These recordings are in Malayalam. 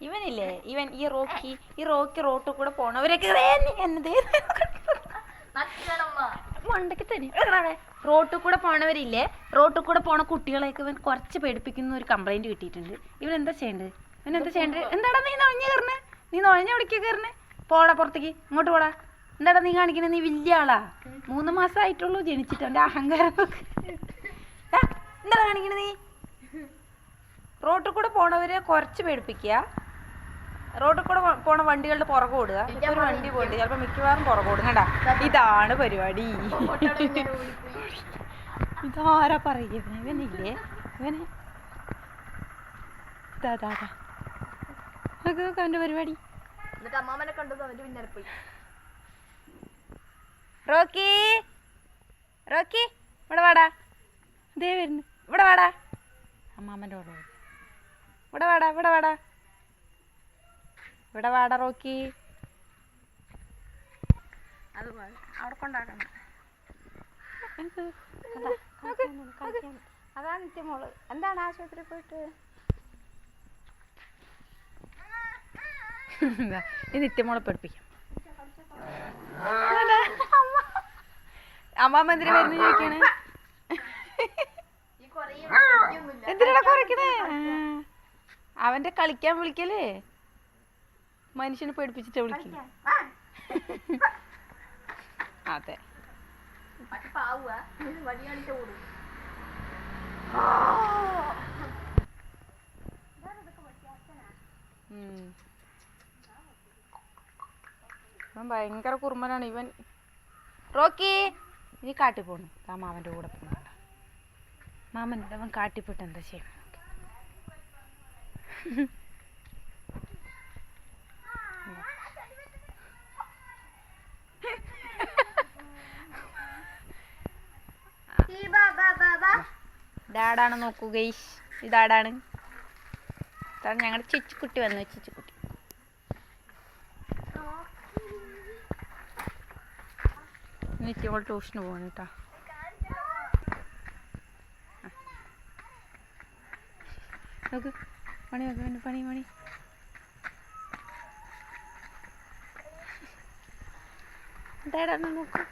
ഇവനില്ലേ? ഇവൻ ഈ റോക്കി ഈ റോക്കി റോട്ടിൽ കൂടെ പോണവരൊക്കെ മണ്ടക്ക് തന്നെ റോട്ടിൽ കൂടെ പോണവരില്ലേ? റോട്ടിൽ കൂടെ പോണ കുട്ടികളെയൊക്കെ ഇവൻ കുറച്ച് പേടിപ്പിക്കുന്ന ഒരു കംപ്ലൈന്റ് കിട്ടിയിട്ടുണ്ട്. ഇവൻ എന്താ ചെയ്യേണ്ടത് ഇവൻ എന്താ ചെയ്യേണ്ടത് എന്താടാ നീ നുഴഞ്ഞു കയറണേ നീ നുഴഞ്ഞ വിളിക്കുക കയറണേ പോടാ പുറത്തേക്ക് ഇങ്ങോട്ട് പോടാ. എന്താടാ നീ കാണിക്കണേ? നീ വലിയ ആളാ. മൂന്ന് മാസം ആയിട്ടുള്ളൂ ജനിച്ചിട്ട് അവന്റെ അഹങ്കാരം. എന്താടാ കാണിക്കണേ നീ? റോട്ടിൽ കൂടെ പോണവരെ കുറച്ച് പേടിപ്പിക്കുക. റോഡിൽ കൂടെ പോണ വണ്ടികളുടെ പുറകെ ഓടുക. ഒരു വണ്ടി പോയിട്ട് ചിലപ്പോ മിക്കവാറും പുറകെ ഓടും. കണ്ടാ? ഇതാണ് പരിപാടി. ഇതാരാ പറയുന്നത് ഇവനില്ലേ? ഇവനെ. ഇതാ. നോക്ക് നോക്ക് അവന്റെ പരിപാടി. റോക്കി? റോക്കി? ഇവിടെ വാടാ. ദേ വരുന്നു. ഇവിടെ വാടാ. അമ്മാമ്മന്റെ വരൂ. ഇവിടെ വാടാ ഇവിടെ വാടാ. ഇവിടെ വാടറോക്കി റോക്കി. അത്. അവിടെ കൊണ്ടാക്കണം. അതാ നിത്യമോൾ. എന്താണ് ആശുപത്രി പോയിട്ട്? ഈ നിത്യമോളെ പഠിപ്പിക്കാം. അമ്മാമ്മ എന്തിനാ വരുന്നു ചോദിക്കണേ? എന്തിനാ കുറയ്ക്കണേ? അവന്റെ കളിക്കാൻ വിളിക്കൽ? മനുഷ്യനെ പേടിപ്പിച്ചിട്ട് വിളിക്കില്ല അതെ. ഇവൻ ഭയങ്കര കുറുമ്പനാണ്. ഇവൻ റോക്കി ഇനി കാട്ടി പോണു. ആ മാമന്റെ കൂടെ പോണു മാമൻ അവൻ കാട്ടിപ്പോട്ട് എന്താ ചെയ്യണം ഇതാടാണ് നോക്കൂ ഇതാടാണ്. ഇതാണ് ഞങ്ങളുടെ ചിച്ചുക്കുട്ടി വന്നു ചിച്ചുക്കുട്ടി. ട്യൂഷന് പോകണം കേട്ടോ നോക്ക്. പണി നോക്ക് പണി പണി ഇതാടാണ് നോക്കൂ.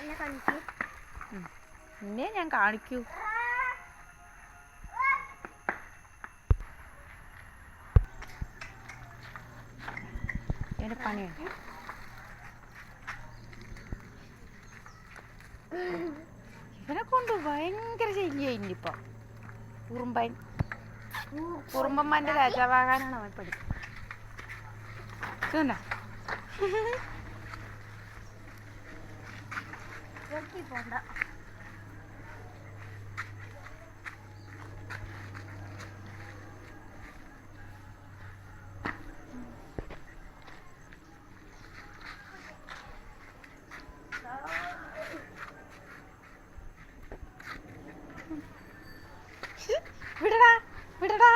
എന്നെ പിന്നെ ഞാൻ കാണിക്കൂ ഇവന്റെ പണിയുണ്ട് ഇവനെ കൊണ്ട് ഭയങ്കര ശല്യം ഇപ്പൊ കുറുമ്പൻ കുറുമ്പന്മാന്റെ രാജാവാകാനാണ് അവൻ പഠിക്കുന്നത് വീട്ടിൽ പോണ്ട. വിടടാ വിടടാ.